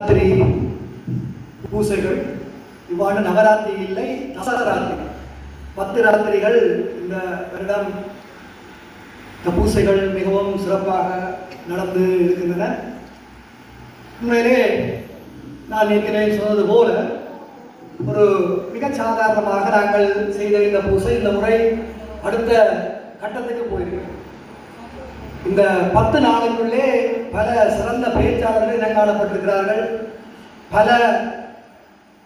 ராத்திரி பூசைகள். இவ்வாண்டு நவராத்திரி இல்லை தசராத்திரி. பத்து ராத்திரிகள் இந்த வருடம். இந்த பூசைகள் மிகவும் சிறப்பாக நடந்து இருக்கின்றன. உண்மையிலே நான் ஏற்கனவே சொன்னது போல ஒரு மிக சாதாரணமாக நாங்கள் செய்த இந்த பூசை இந்த முறை அடுத்த கட்டத்துக்கு போயிருக்கிறோம் இந்த பத்து நாளுக்குள்ளே பல சிறந்த பேச்சாளர்கள் இனங்காணப்பட்டிருக்கிறார்கள். பல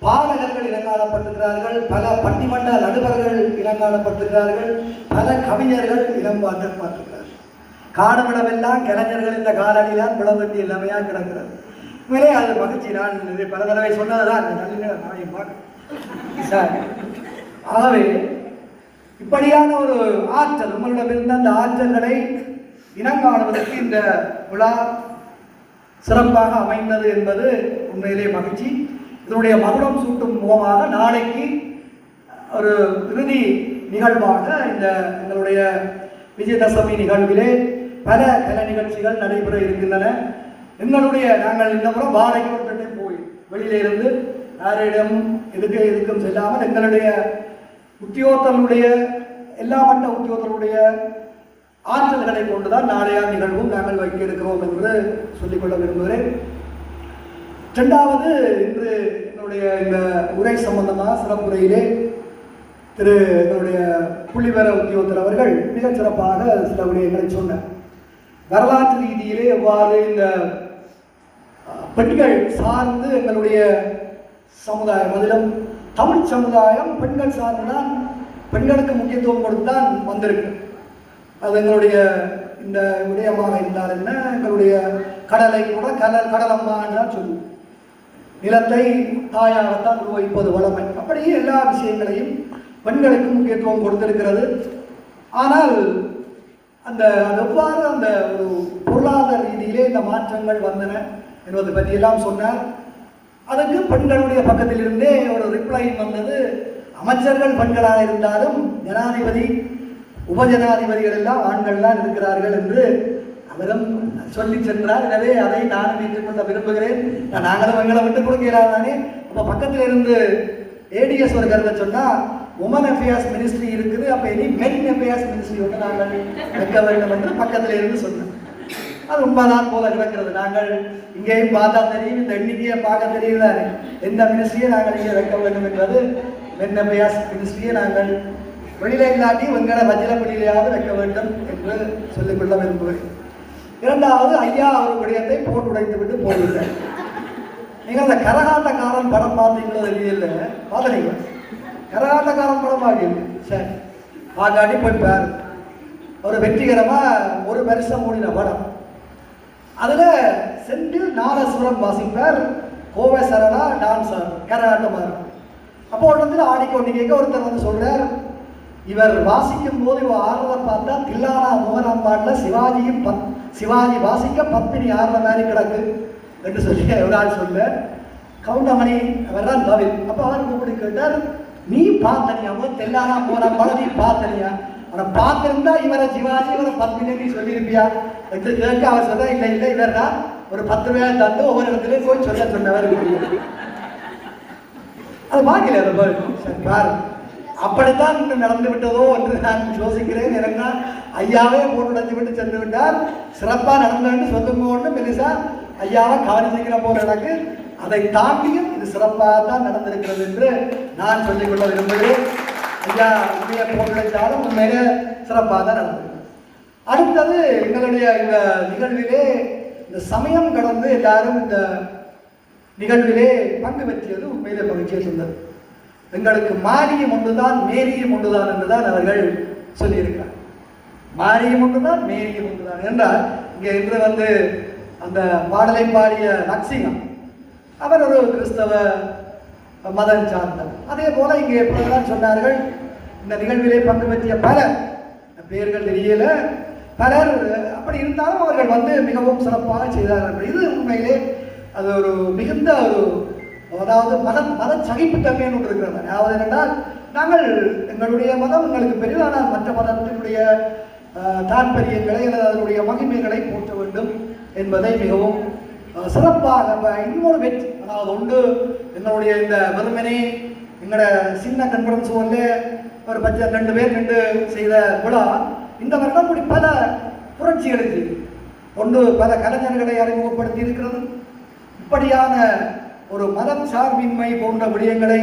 பாடகர்கள் இனங்காணப்பட்டிருக்கிறார்கள். பல பட்டிமன்ற நடுவர்கள் இனங்காணப்பட்டிருக்கிறார்கள். பல கவிஞர்கள் இனம் காணப்பட்டிருக்கிறார்கள் காணவிடமெல்லாம் கலைஞர்கள் இந்த காலடியிலாம் விளவெட்டி எல்லாமையாக கிடக்கிறது. உண்மையிலே அது மகிழ்ச்சி. நான் இது பல தடவை சொன்னதுதான். நல்ல நாளையும் சார் ஆகவே இப்படியான ஒரு ஆற்றல் உங்களிடமிருந்த அந்த ஆற்றல்களை இனங்காணுவதற்கு இந்த விழா சிறப்பாக அமைந்தது என்பது உண்மையிலே மகிழ்ச்சி. இதனுடைய மகுடம் சூட்டும் முகமாக நாளைக்கு ஒரு இறுதி நிகழ்வாக இந்த எங்களுடைய விஜயதசமி நிகழ்விலே பல கல நிகழ்ச்சிகள் நடைபெற இருக்கின்றன. எங்களுடைய நாங்கள் இந்த முறை வாடகை விட்டுட்டு போய் வெளியில இருந்து யாரிடம் எதுக்கு எதுக்கும் செல்லாமல் எங்களுடைய உத்தியோகத்தருடைய எல்லா மட்ட உத்தியோகத்தருடைய ஆற்றல்களை கொண்டுதான் நாளையார் நிகழ்வும் நாங்கள் வைக்க இருக்கிறோம் என்று சொல்லிக்கொள்ள விரும்புகிறேன். இரண்டாவது இன்று என்னுடைய இந்த உரை சம்பந்தமாக சிறப்புரையிலே திரு என்னுடைய புள்ளிவர உத்தியோகத்தர் அவர்கள் மிகச் சிறப்பாக சில விடயங்களை சொன்னார். வரலாற்று ரீதியிலே எவ்வாறு இந்த பெண்கள் சார்ந்து எங்களுடைய சமுதாயம் அதிலும் தமிழ் சமுதாயம் பெண்கள் சார்ந்துதான் பெண்களுக்கு முக்கியத்துவம் கொடுத்தான் வந்திருக்கு. அது எங்களுடைய இந்த விடயமாக இருந்தால் என்ன? எங்களுடைய கடலை கூட கடல் கடலம்மான்னு தான் சொல்லுவோம் நிலத்தை தாயாகத்தான் உருவகிப்பது வளமை. அப்படியே எல்லா விஷயங்களையும் பெண்களுக்கு முக்கியத்துவம் கொடுத்திருக்கிறது. ஆனால் அந்த அது எவ்வாறு அந்த ஒரு பொருளாதார ரீதியிலே இந்த மாற்றங்கள் வந்தன என்பதை பற்றியெல்லாம் சொன்னார். அதுக்கு பெண்களுடைய பக்கத்திலிருந்தே ஒரு ரிப்ளை வந்தது. அமைச்சர்கள் பெண்களாக இருந்தாலும் ஜனாதிபதி உபஜனாதிபதிகள் எல்லாம் ஆண்கள் தான் இருக்கிறார்கள் என்று அவரும் சொல்லி சென்றார். எனவே அதை நானும் ஏற்றுக்கொள்ள விரும்புகிறேன். நான் நாங்களும் எங்களை விட்டு கொடுக்கிறார் தானே? அப்போ பக்கத்தில் இருந்து ஏடிஎஸ் ஒரு கருத்தை சொன்னால் உமன் அஃபேர்ஸ் மினிஸ்ட்ரி இருக்குது. அப்போ இனி மென் அஃபேர்ஸ் மினிஸ்ட்ரி ஒன்று நாங்கள் வைக்க வேண்டும் என்று பக்கத்தில் இருந்து சொன்னேன் அது உண்மைதான் போல கிடக்கிறது நாங்கள் இங்கேயும் பார்த்தா தெரியும் இந்த எண்ணிக்கையை பார்க்க தெரியுது தானே எந்த மினிஸ்ட்ரியை நாங்கள் இங்கே வைக்க வேண்டும் என்பது மென் அஃபேர்ஸ் மினிஸ்ட்ரியை நாங்கள் வெளியில இல்லாட்டி உங்களை வஜ்ரப்பள்ளியிலேயாவது வைக்க வேண்டும் என்று சொல்லிக்கொள்ள விரும்புகிறேன். இரண்டாவது ஐயா அவர் விடயத்தை போட்டு உடைத்து விட்டு போகிறார் நீங்கள் அந்த கரகாட்டக்காரன் படம் பார்த்தீங்களோ தெரியல. பார்த்தீங்களா கரகாட்டக்காரன் படம் பார்க்கல சரி பார்க்காட்டி போய் பாரு ஒரு வெற்றிகரமா ஒரு வருஷம் மூடின படம். அதுல செந்தில் நாதஸ்வரம் வாசிப்பார். கோவை சரணா டான்ஸர் கரகாட்டமார். அப்போ ஒன்று ஆடிக்கொண்டு கேட்க ஒருத்தர் வந்து சொல்றார் இவர் வாசிக்கும் போது இவர் ஆடுறத பார்த்தா தில்லானா மோகனம் பாட்டில் சிவாஜியும் பத் சிவாஜி வாசிக்க பத்மினி ஆடுற மாதிரி கிடக்கு என்று சொல்லி ஒரு ஆள் சொல்ல கவுண்டமணி அவர் தான் பவில் அப்போ அவர் கூப்பிட்டு கேட்டார் நீ பார்த்தனியாமோ தெல்லானா மோகனம் பாட நீ பார்த்தனியா அவனை பார்த்திருந்தா இவரை சிவாஜி இவரை பத்மினி நீ சொல்லியிருப்பியா? என்று கேட்க அவர் சொல்ல இல்லை இல்லை இவர் தான் ஒரு பத்து ரூபாய் தந்து ஒவ்வொரு இடத்துலையும் போய் சொல்ல சொன்னவர். அது பார்க்கல ரொம்ப சரி பாருங்க அப்படித்தான் இன்று நடந்து விட்டதோ என்று நான் யோசிக்கிறேன். எனக்கு ஐயாவே போட்டு நடந்து விட்டு சென்று விட்டார். சிறப்பாக நடந்தேன்னு சொல்லுங்கன்னு பெருசா ஐயாவை கவனிச்சுக்கிற போகிற எனக்கு அதை தாண்டியும் இது சிறப்பாக தான் நடந்திருக்கிறது என்று நான் சொல்லிக்கொள்ள விரும்புகிறேன். ஐயா உண்மையை போட்டு உடைத்தாலும் உண்மையிலே சிறப்பாக தான் நடந்தது அடுத்தது எங்களுடைய இந்த நிகழ்விலே இந்த சமயம் கடந்து எல்லாரும் இந்த நிகழ்விலே பங்கு பெற்றியது உண்மையிலே மகிழ்ச்சியை சொன்னது எங்களுக்கு மாரியம் ஒன்றுதான் மேரியம் ஒன்றுதான் என்றுதான் அவர்கள் சொல்லியிருக்கிறார். மாரியம் ஒன்றுதான் மேரியம் ஒன்றுதான். என்றால் இங்கே இன்று வந்து அந்த பாடலை பாடிய நக்சிங்கம் அவர் ஒரு கிறிஸ்தவ மதம் சார்ந்தவர். அதே போல இங்கே எப்பொழுதுதான் சொன்னார்கள் இந்த நிகழ்விலே பங்கு பற்றிய பலர் பேர்கள் தெரியல பலர் அப்படி இருந்தாலும் அவர்கள் வந்து மிகவும் சிறப்பாக செய்தார்கள். இது உண்மையிலே அது ஒரு மிகுந்த ஒரு அதாவது மத மத சகிப்புத்தன்மைன்னு ஒன்று இருக்கிறது அதாவது என்னென்றால் நாங்கள் எங்களுடைய மதம் எங்களுக்கு பெரிதான மற்ற மதத்தினுடைய தாற்பயங்களை அல்லது அதனுடைய மகிமைகளை போற்ற வேண்டும் என்பதை மிகவும் சிறப்பாக இன்னொரு வெற்றி அதாவது ஒன்று எங்களுடைய இந்த வெறுமனே எங்களோட சின்ன கன்ஃபரன்ஸ் வந்து ஒரு பச்சை ரெண்டு பேர் ரெண்டு செய்த விழா இந்த வருடம் இப்படி பல புரட்சிகளுக்கு ஒன்று பல கலைஞர்களை அறிமுகப்படுத்தி இருக்கிறது. இப்படியான ஒரு மதம் சார்பின்மை போன்ற விடயங்களை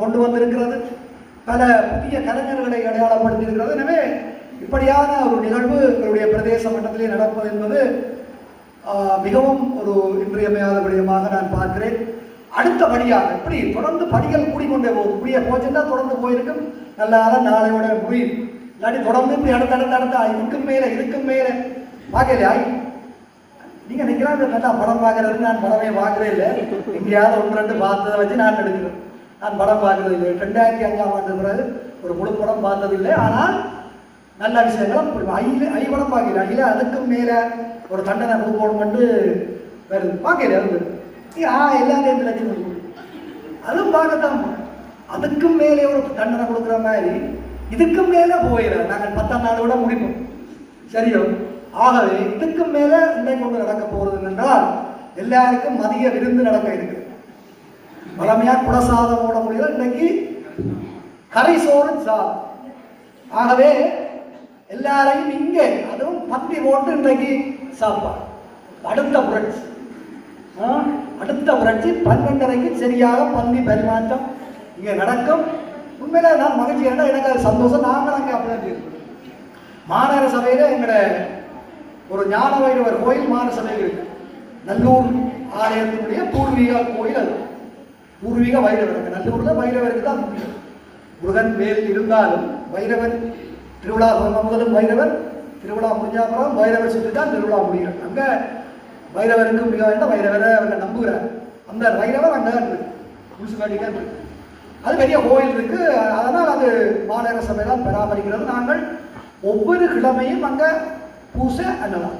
கொண்டு வந்திருக்கிறது. பல புதிய கலைஞர்களை அடையாளப்படுத்தியிருக்கிறது. எனவே இப்படியான ஒரு நிகழ்வு எங்களுடைய பிரதேச மட்டத்திலே நடப்பது என்பது மிகவும் ஒரு இன்றியமையாத விடயமாக நான் பார்க்கிறேன். அடுத்தபடியாக இப்படி தொடர்ந்து படிகள் கூடிக்கொண்டே போகும் இப்படியே போச்சுன்னா தொடர்ந்து போயிருக்கும். நல்லா நாளையோட முடியும். இல்லாட்டி தொடர்ந்து இப்படி அடுத்த அடுத்த அடுத்த இதுக்கும் மேலே இதுக்கும் மேலே. பார்க்கலையா? நீங்க நினைக்கிறாங்க நல்லா படம் பார்க்கறது நான் படமே பார்க்கறே இல்லை. எங்கேயாவது ஒன்று ரெண்டு பார்த்ததை வச்சு நான் எடுக்கிறேன். நான் படம் பார்க்கறது இல்லை. ரெண்டாயிரத்தி அஞ்சாம் ஆண்டு பிறகு ஒரு முழு படம் பார்த்தது இல்லை. ஆனால் நல்ல விஷயங்களும் ஐல ஐ படம் பார்க்கல. ஐல அதுக்கும் மேல ஒரு தண்டனை கொடுக்கணும்னு வருது. பார்க்கல வருது ஆ எல்லா நேரத்தில் அதுவும் பார்க்கத்தான் அதுக்கும் மேலே ஒரு தண்டனை கொடுக்குற மாதிரி இதுக்கும் மேலே போயிடும் நாங்கள் பத்தாம் நாள் விட முடிப்போம் சரியோ? ஆகவே இதுக்கும் மேலே இன்னைக்கு கொண்டு நடக்க போகிறது என்றால் எல்லாருக்கும் மதிய விருந்து நடக்க இருக்கு வளமையா குலசாதம் போட முடியல இன்னைக்கு கரை சோறு சாதம். ஆகவே எல்லாரையும் இங்கே அதுவும் பந்தி போட்டு இன்றைக்கு சாப்பாடு. அடுத்த புரட்சி. ஆ, அடுத்த புரட்சி பன்னெண்டரைக்கு சரியாக பந்தி பரிமாற்றம் இங்கே நடக்கும். உண்மையில நான் மகிழ்ச்சி ஏன்னா எனக்கு அது சந்தோஷம். நாங்கள் அங்கே அப்படி மாநகர சபையில் எங்களோட ஒரு ஞான வைரவர் கோயில் மாநகர இருக்கு. நல்லூர் ஆலயத்தினுடைய பூர்வீக கோயில் அது. பூர்வீக வைரவர் நல்லூரில் வைரவருக்கு தான் முக்கியம். முருகன் மேல் இருந்தாலும் வைரவன் திருவிழா சொன்ன முதலும் வைரவர் திருவிழா முடிஞ்ச வைரவர் சுற்றி தான் திருவிழா முடிகிறார் அங்கே வைரவருக்கு மிக வேண்டாம் வைரவரை அவங்க நம்புகிறார். அந்த வைரவர் அங்கே இருக்கு. முனிசிபாலிட்டியாக இருக்கு. அது பெரிய கோயில் இருக்கு. அதனால் அது மாநகர சபை தான் பராமரிக்கிறது. நாங்கள் ஒவ்வொரு கிழமையும் அங்கே பூச அன்னதானம்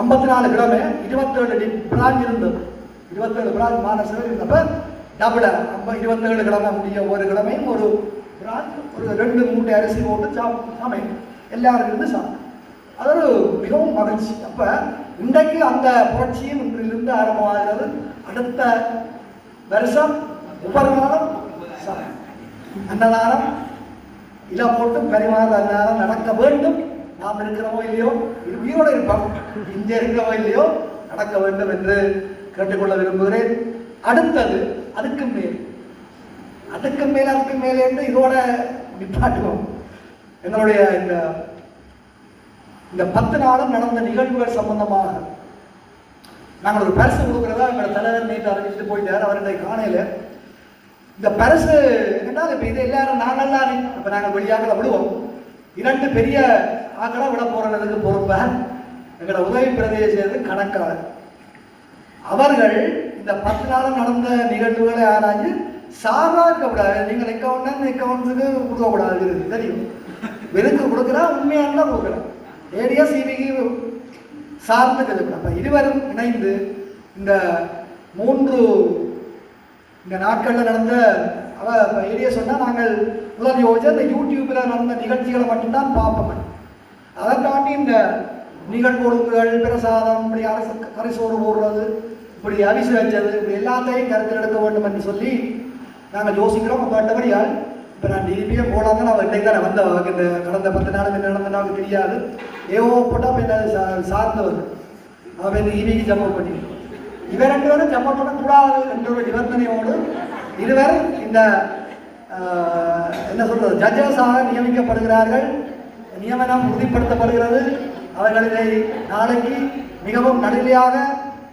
ஐம்பத்தி நாலு கிழமை இருபத்தேழு பிராஞ்ச் இருந்தது. இருபத்தேழு பிராஞ்ச் மாநகர இருந்தப்ப டபுள நம்ம இருபத்தேழு கிழமை முடிய ஒரு கிழமையும் ஒரு பிராஞ்ச் ஒரு ரெண்டு மூட்டை அரிசி போட்டு சா சமைக்கும் எல்லாரும் இருந்து சாப்பிடும் அது ஒரு மிகவும் மகிழ்ச்சி. அப்போ இன்றைக்கு அந்த புரட்சியும் இன்றிலிருந்து ஆரம்பமாகிறது அடுத்த வருஷம் ஒவ்வொரு நாளும் அன்னதானம் இதை போட்டு பரிமாற அன்னதானம் நடக்க வேண்டும். நாம் இருக்கிறோமோ இல்லையோ? இது உயிரோடு இருப்போம். இங்கே இருக்கிறோமோ இல்லையோ? நடக்க வேண்டும் என்று கேட்டுக்கொள்ள விரும்புகிறேன். அடுத்தது அதுக்கு மேல். அதுக்கு மேல் அதுக்கு மேலே என்று இதோட நிப்பாட்டுவோம். எங்களுடைய இந்த இந்த பத்து நாளும் நடந்த நிகழ்வுகள் சம்பந்தமாக நாங்கள் ஒரு பரிசு கொடுக்குறதா? எங்களோட தலைவர் நேற்று அறிவிச்சுட்டு போயிட்டார் அவருடைய காணையில். இந்த பரிசு என்னன்னா இப்போ இது எல்லாரும் நாங்கள் தானே அப்போ நாங்கள் வெளியாக்கல விடுவோம். இரண்டு பெரிய ஆக்களை விட போறதுக்கு பொறுப்ப? எங்களோட உதவி பிரதேச கணக்காளர். அவர்கள் இந்த பத்து நாள் நடந்த நிகழ்வுகளை ஆராய்ஞ்சு சாதா இருக்கக்கூடாது நீங்கள் அக்கௌண்ட் அக்கௌண்ட்ஸுக்கு கொடுக்கக்கூடாது தெரியும். விருந்து கொடுக்குறா உண்மையான கொடுக்குறேன் ஏரியா சிபிக்கு சார்ந்து கற்றுக்கிறேன் அப்போ இருவரும் இணைந்து இந்த மூன்று இந்த நாட்களில் நடந்த அவ ஏரியா சொன்னால் நாங்கள் முதல் யோசிச்சு அந்த யூடியூப்பில் நடந்த நிகழ்ச்சிகளை மட்டும்தான் பார்ப்போம். அதை தாண்டி இந்த நிகழ்வொழுங்குகள் பிரசாதம் இப்படி அரசு கரிசோறு போடுறது இப்படி அரிசி வச்சது இப்படி எல்லாத்தையும் கருத்தில் எடுக்க வேண்டும் என்று சொல்லி நாங்கள் யோசிக்கிறோம். அப்போ இப்போ நான் டிபியே போடாமல் நான் இன்றைக்கு வந்த வந்தவங்க இந்த கடந்த பத்து நாள் என்ன நடந்த நமக்கு தெரியாது. ஏவோ போட்டால் இப்போ என்ன சா- சார்ந்தவர். அவன் இந்த இபிக்கு ஜம்பல் பண்ணி இவர் ரெண்டு பேரும் ஜம்பல் பண்ணக்கூடாது என்ற ஒரு நிபந்தனையோடு இருவர் இந்த என்ன சொல்றது ஜட்ஜஸாக நியமிக்கப்படுகிறார்கள். நியமனம் உறுதிப்படுத்தப்படுகிறது. அவர்களிலே நாளைக்கு மிகவும் நடுநிலையாக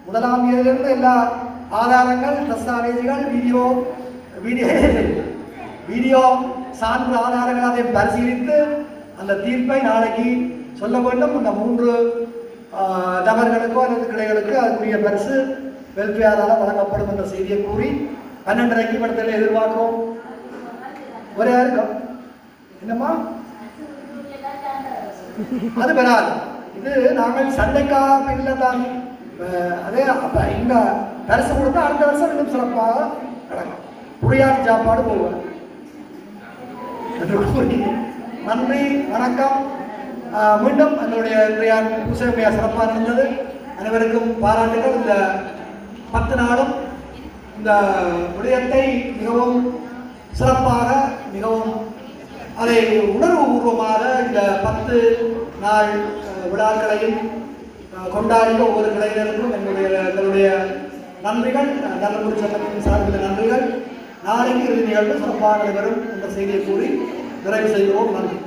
முதலாம் இருந்து எல்லா ஆதாரங்கள் தஸ்தாவேஜுகள் வீடியோ வீடியோ வீடியோ சான்று ஆதாரங்கள் அதை பரிசீலித்து அந்த தீர்ப்பை நாளைக்கு சொல்ல வேண்டும். இந்த மூன்று நபர்களுக்கோ அல்லது கிளைகளுக்கு அதுக்குரிய பரிசு வெல்ஃபேரால் வழங்கப்படும் என்ற செய்தியை கூறி பன்னெண்டரைக்கு படத்தில் எதிர்பார்க்கிறோம். ஒரே இருக்கும் என்னம்மா? அது வராது. இது நாங்கள் சண்டைக்காக இல்லை தான். அதே அப்போ இந்த பரிசு கொடுத்தா அடுத்த வருஷம் இன்னும் சிறப்பாக நடக்கும். புரியாத சாப்பாடு போடுவேன் என்று கூறி நன்றி வணக்கம். அஹ் மீண்டும் அதனுடைய இன்றைய பூசை சிறப்பாக இருந்தது அனைவருக்கும் பாராட்டுகள். இந்த பத்து நாளும் இந்த விடயத்தை மிகவும் சிறப்பாக அதை உணர்வுபூர்வமாக இந்த பத்து நாள் விழாக்களையும் கொண்டாடிய ஒவ்வொரு கலைஞருக்கும் எங்களுடைய எங்களுடைய நன்றிகள் தர்மபுரி சட்டத்தின் சார்பில் நன்றிகள். நாளைக்கு இறுதி நிகழ்வு சிறப்பாக நடைபெறும் என்ற செய்தியை கூறி நிறைவு செய்கிறோம். நன்றி.